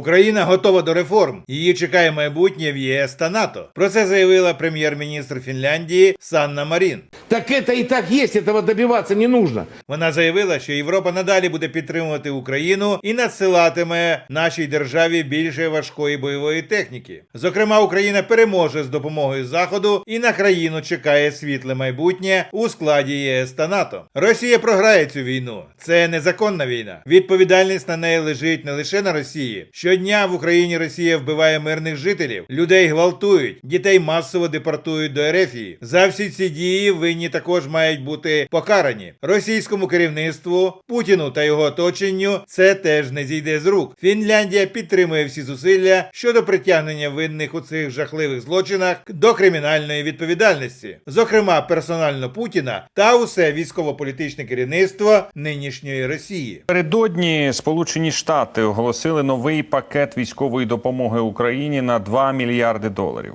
Україна готова до реформ. Її чекає майбутнє в ЄС та НАТО. Про це заявила прем'єр-міністр Фінляндії Санна Марін. Так это и так есть, этого добиваться не нужно. Вона заявила, що Європа надалі буде підтримувати Україну і надсилатиме нашій державі більше важкої бойової техніки. Зокрема, Україна переможе з допомогою Заходу, і на країну чекає світле майбутнє у складі ЄС та НАТО. Росія програє цю війну. Це незаконна війна. Відповідальність на неї лежить не лише на Росії. Щодня в Україні Росія вбиває мирних жителів, людей гвалтують, дітей масово депортують до Ерефії. За всі ці дії винні також мають бути покарані. Російському керівництву, Путіну та його оточенню це теж не зійде з рук. Фінляндія підтримує всі зусилля щодо притягнення винних у цих жахливих злочинах до кримінальної відповідальності, зокрема персонально Путіна та усе військово-політичне керівництво нинішньої Росії. Передодні Сполучені Штати оголосили новий пакет військової допомоги Україні на 2 мільярди доларів.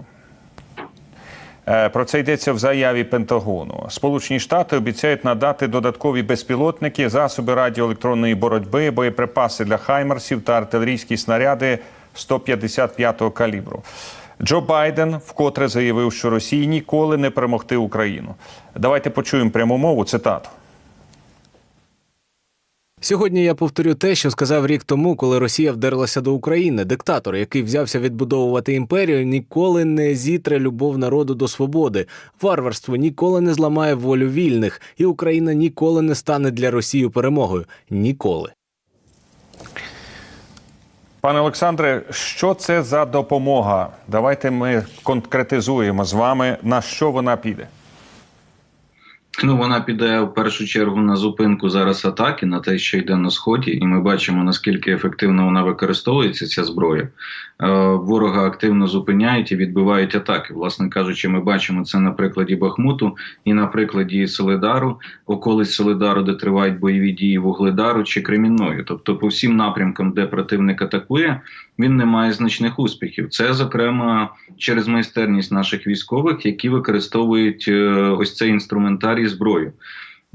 Е, Про це йдеться в заяві Пентагону. Сполучені Штати обіцяють надати додаткові безпілотники, засоби радіоелектронної боротьби, боєприпаси для хаймерсів та артилерійські снаряди 155-го калібру. Джо Байден вкотре заявив, що Росії ніколи не перемогти Україну. Давайте почуємо пряму мову цитату. Сьогодні я повторю те, що сказав рік тому, коли Росія вдерлася до України. Диктатор, який взявся відбудовувати імперію, ніколи не зітре любов народу до свободи. Варварство ніколи не зламає волю вільних, і Україна ніколи не стане для Росії перемогою. Ніколи. Пане Олександре, що це за допомога? Давайте ми конкретизуємо з вами, на що вона піде. Ну, вона піде в першу чергу на зупинку зараз атаки на те, що йде на сході, і ми бачимо наскільки ефективно вона використовується ця зброя. Е, ворога активно зупиняють і відбивають атаки. Власне кажучи, ми бачимо це на прикладі Бахмуту і на прикладі Солидару, околиць Солидару, де тривають бойові дії Вугледару чи Кремінною. Тобто, по всім напрямкам, де противник атакує, він не має значних успіхів. Це зокрема через майстерність наших військових, які використовують е, ось цей інструментарій зброю.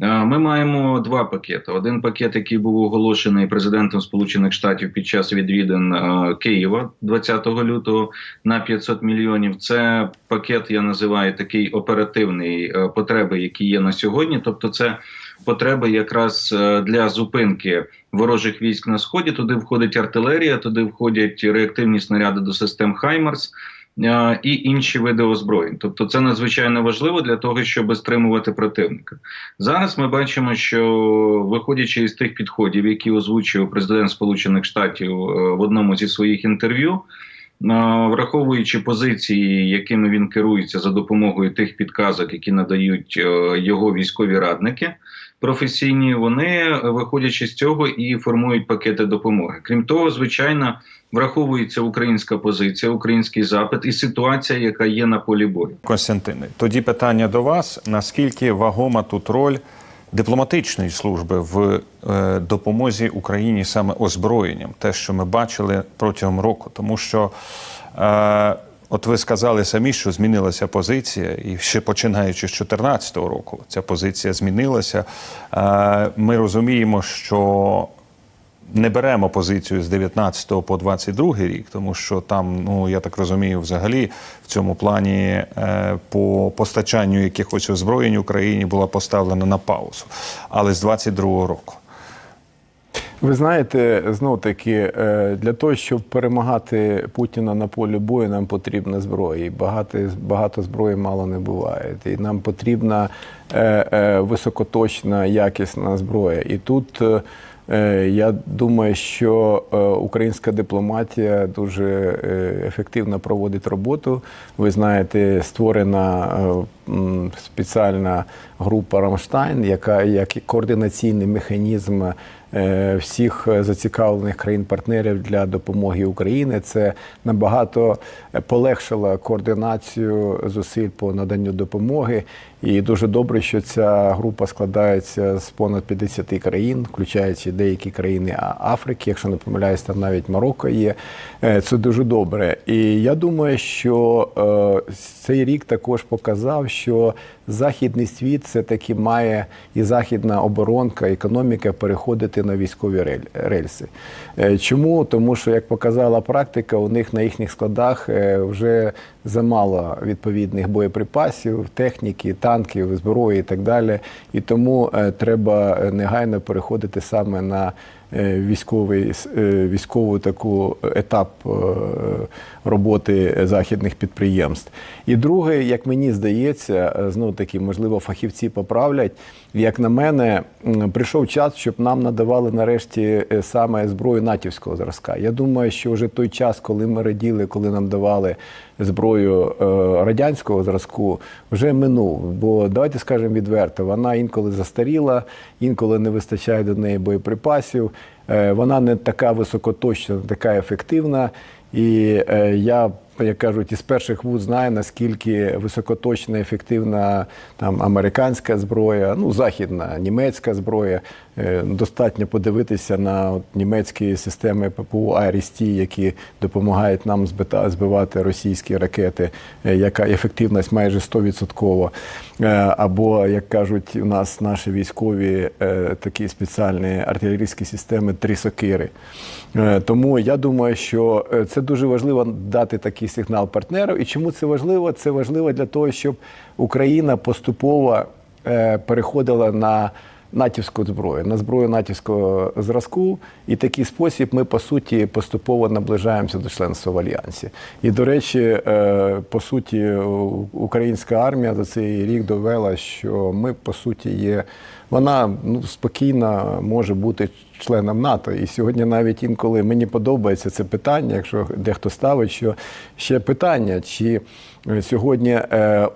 Е, Ми маємо два пакети. Один пакет, який був оголошений президентом Сполучених Штатів під час відвідин е, Києва 20 лютого на 500 мільйонів. Це пакет, я називаю такий оперативний е, потреби, які є на сьогодні. Тобто, це потреби якраз для зупинки ворожих військ на сході. Туди входить артилерія, туди входять реактивні снаряди до систем Хаймарс. Е, І інші види озброєнь, тобто це надзвичайно важливо для того, щоб стримувати противника. Зараз ми бачимо, що виходячи із тих підходів, які озвучив президент Сполучених Штатів е, в одному зі своїх інтерв'ю, враховуючи позиції, якими він керується за допомогою тих підказок, які надають е, його військові радники професійні, вони е, виходячи з цього і формують пакети допомоги. Крім того, звичайно, враховується українська позиція, український запит і ситуація, яка є на полі бою. Костянтине, тоді питання до вас: наскільки вагома тут роль дипломатичної служби в е, допомозі Україні саме озброєнням, те, що ми бачили протягом року, тому що. Е, От ви сказали самі, що змінилася позиція, і ще починаючи з 2014 року, ця позиція змінилася. Е, Ми розуміємо, що не беремо позицію з 19 по 22 рік, тому що там, ну я так розумію, взагалі в цьому плані е, по постачанню якихось озброєнь Україні була поставлена на паузу. Але з 22 року. Ви знаєте, знов таки е, для того, щоб перемагати Путіна на полі бою, нам потрібна зброя. Багато, багато зброї мало не буває. І нам потрібна е, високоточна, якісна зброя. І тут я думаю, що е, українська дипломатія дуже е, ефективно проводить роботу. Ви знаєте, створена е, спеціальна група Рамштайн, яка як координаційний механізм е, всіх зацікавлених країн-партнерів для допомоги Україні. Це набагато полегшило координацію зусиль по наданню допомоги. І дуже добре, що ця група складається з понад 50 країн, включаючи деякі країни Африки. Якщо не помиляюсь, там навіть Марокко є. Е, Це дуже добре. І я думаю, що е, цей рік також показав, що західний світ все таки має і західна оборонка, економіка переходити на військові рельси. Е, Чому? Тому що, як показала практика, у них на їхніх складах вже замало відповідних боєприпасів, техніки, танків, зброї і так далі. І тому е, треба е, негайно переходити саме на е, військовий військову таку етап роботи західних підприємств. І друге, як мені здається, знову таки, можливо, фахівці поправлять. Як на мене, прийшов час, щоб нам надавали нарешті саме зброю натівського зразка. Я думаю, що вже той час, коли ми раділи, коли нам давали зброю е, радянського зразку, вже минув. Бо давайте скажемо відверто, вона інколи застаріла, інколи не вистачає до неї боєприпасів. Е, Вона не така високоточна, не така ефективна. І е, я, як кажуть, із перших вуз знаю, наскільки високоточна, ефективна там американська зброя, ну західна, німецька зброя. Е, Достатньо подивитися на от, німецькі системи ППУ АРСТ, які допомагають нам збивати російські ракети, е, яка ефективність майже 100%. Е, Або, як кажуть, у нас наші військові такі спеціальні артилерійські системи три сокири. Тому я думаю, що це дуже важливо дати такий сигнал партнеру. І чому це важливо? Це важливо для того, щоб Україна поступово е, переходила на натівську зброю, на зброю натівського зразку. І такий спосіб ми, по суті, поступово наближаємося до членства в альянсі. І, до речі, е, по суті, українська армія за цей рік довела, що ми, по суті, є. Вона ну, спокійно може бути членом НАТО. І сьогодні навіть інколи мені подобається це питання, якщо дехто ставить, що ще питання, чи е, сьогодні. Е,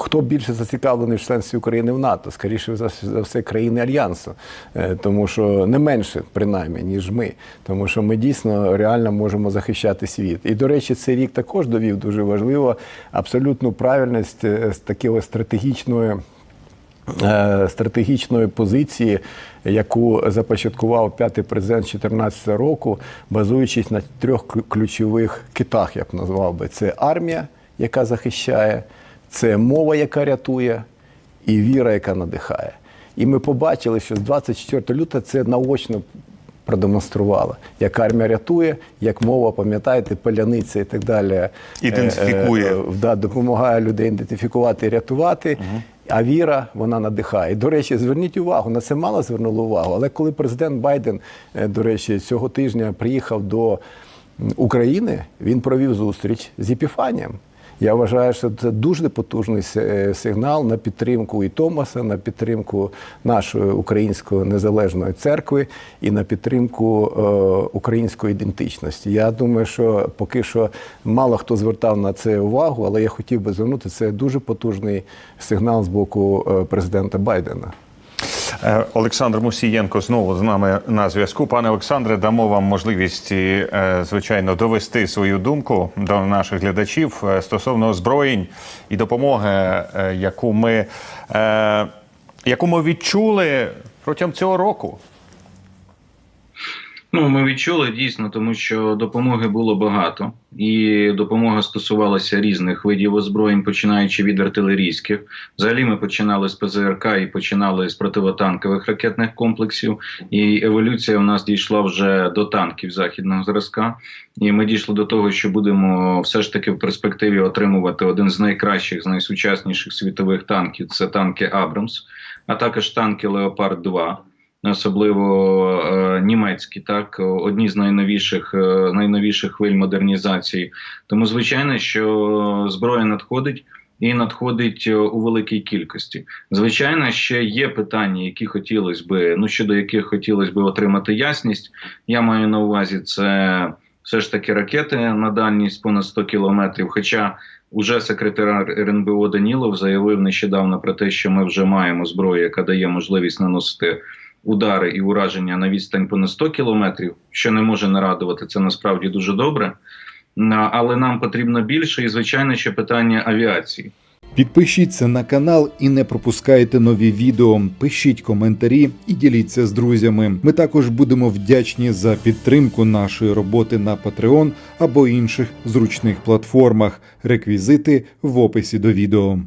Хто більше зацікавлений в членстві України в НАТО? Скоріше за все, країни Альянсу, Е, тому що не менше, принаймні, ніж ми, тому що ми дійсно реально можемо захищати світ. І до речі, цей рік також довів дуже важливо абсолютну правильність е, з такого стратегічної. Е, Стратегічної позиції, яку започаткував п'ятий президент 2014 року, базуючись на трьох ключових китах, я б назвав би: це армія, яка захищає, це мова, яка рятує, і віра, яка надихає. І ми побачили, що з 24 лютого це наочно продемонструвало, як армія рятує, як мова, пам'ятаєте, паляниця і так далі. е, Ідентифікує. е, е, да, допомагає людей ідентифікувати і рятувати. А віра вона надихає. До речі, зверніть увагу, на це мало звернуло увагу. Але коли президент Байден, е, до речі, цього тижня приїхав до України, він провів зустріч з Епіфанієм. Я вважаю, що це дуже потужний е, сигнал на підтримку і Томаса, на підтримку нашої української незалежної церкви і на підтримку е, української ідентичності. Я думаю, що поки що мало хто звертав на це увагу, але я хотів би звернути це дуже потужний сигнал з боку е, президента Байдена. Е, Олександр Мусієнко знову з нами на зв'язку. Пане Олександре, дамо вам можливість, е, звичайно, довести свою думку до наших глядачів е, стосовно озброєнь і допомоги, яку ми, яку ми відчули протягом цього року. Ну, ми відчули дійсно, тому що допомоги було багато, і допомога стосувалася різних видів озброєнь, починаючи від артилерійських. Взагалі, ми починали з ПЗРК і починали з противотанкових ракетних комплексів. І еволюція в нас дійшла вже до танків західного зразка. І ми дійшли до того, що будемо все ж таки в перспективі отримувати один з найкращих, з найсучасніших світових танків. Це танки Абрамс, а також танки Леопард 2 особливо е, німецькі, так одні з найновіших е, найновіших хвиль модернізації. Тому звичайно, що зброя надходить. І надходить е, у великій кількості. Звичайно, ще є питання, які хотілося би, ну щодо яких хотілося би отримати ясність. Я маю на увазі це все ж таки ракети на дальність понад 100 кілометрів. Хоча уже секретар РНБО Данілов заявив нещодавно про те, що ми вже маємо зброю, яка дає можливість наносити удари і ураження на відстань понад 100 кілометрів, що не може нарадувати, це насправді дуже добре. Але нам потрібно більше, і звичайно, ще питання авіації. Підпишіться на канал і не пропускайте нові відео. Пишіть коментарі і діліться з друзями. Ми також будемо вдячні за підтримку нашої роботи на Patreon або інших зручних платформах. Реквізити в описі до відео.